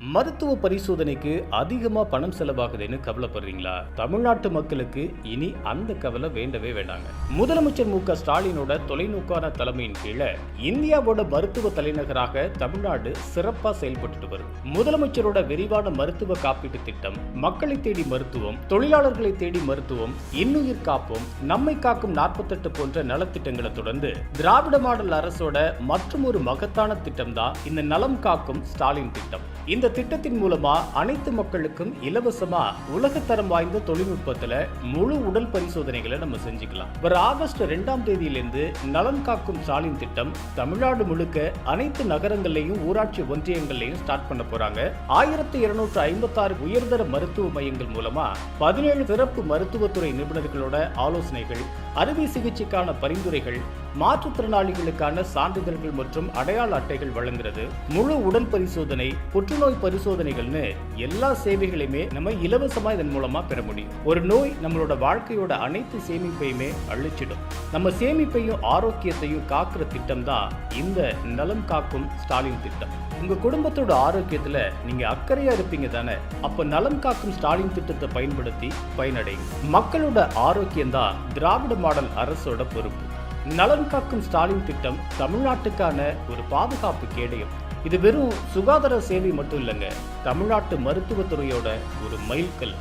மருத்துவ பரிசோதனைக்கு அதிகமாக பணம் செலவாகுதுன்னு கவலைப்படுறீங்களா? தமிழ்நாட்டு மக்களுக்கு இனி அந்த கவலை வேண்டவே வேண்டாங்க. முதலமைச்சர் மு க ஸ்டாலினோட தொலைநோக்கான தலைமையின் கீழே இந்தியாவோட மருத்துவ தலைநகராக தமிழ்நாடு சிறப்பாக செயல்பட்டு வருது. முதலமைச்சரோட விரிவான மருத்துவ காப்பீட்டு திட்டம் மக்களை தேடி மருத்துவம் தொழிலாளர்களை தேடி மருத்துவம் இன்னுயிர் காப்போம் நம்மை காக்கும் நாற்பத்தெட்டு போன்ற நலத்திட்டங்களை தொடர்ந்து திராவிட மாடல் அரசோட மற்றும் ஒரு மகத்தான திட்டம் தான் இந்த நலம் காக்கும் ஸ்டாலின் திட்டம். இந்த திட்டத்தின் மூலமா அனைத்து மக்களுக்கும் இலவசமா உலகத்தரம் வாய்ந்த தொழில்நுட்பத்துல முழு உடல் பரிசோதனைகளை நம்ம செஞ்சுக்கலாம். வர ஆகஸ்ட் ரெண்டாம் தேதியிலிருந்து நலன் காக்கும் ஸ்டாலின் திட்டம் தமிழ்நாடு முழுக்க அனைத்து நகரங்கள்லையும் ஊராட்சி ஒன்றியங்கள்லையும் ஸ்டார்ட் பண்ண போறாங்க. ஆயிரத்தி இருநூற்று ஐம்பத்தாறு உயர்தர மருத்துவ மையங்கள் மூலமா பதினேழு சிறப்பு மருத்துவத்துறை நிபுணர்களோட ஆலோசனைகள் அறுவை சிகிச்சைக்கான பரிந்துரைகள் மாற்றுத்திறனாளிகளுக்கான சான்றிதழ்கள் மற்றும் அடையாள அட்டைகள் வழங்குறது. முழு உடல் பரிசோதனை புற்றுநோய் பரிசோதனைகள்னு எல்லா சேவைகளையுமே நம்ம இலவசமா இதன் மூலமா பெற முடியும். ஒரு நோய் நம்மளோட வாழ்க்கையோட அனைத்து சேமிப்பையுமே அழிச்சிடும். நம்ம சேமிப்பையும் ஆரோக்கியத்தையும் காக்குற திட்டம் தான் இந்த நலம் காக்கும் ஸ்டாலின் திட்டம். உங்க குடும்பத்தோட ஆரோக்கியத்துல நீங்க அக்கறையா இருப்பீங்க தானே? அப்ப நலம் காக்கும் ஸ்டாலின் திட்டத்தை பயன்படுத்தி பயனடையும் மக்களோட ஆரோக்கியம் தான் திராவிட மாடல் அரசோட பொறுப்பு. நலன் காக்கும் ஸ்டாலின் திட்டம் தமிழ்நாட்டுக்கான ஒரு பாதுகாப்பு கேடயம். இது வெறும் சுகாதார சேவை மட்டும் இல்லைங்க தமிழ்நாட்டு மருத்துவத்துறையோட ஒரு மைல்கல்.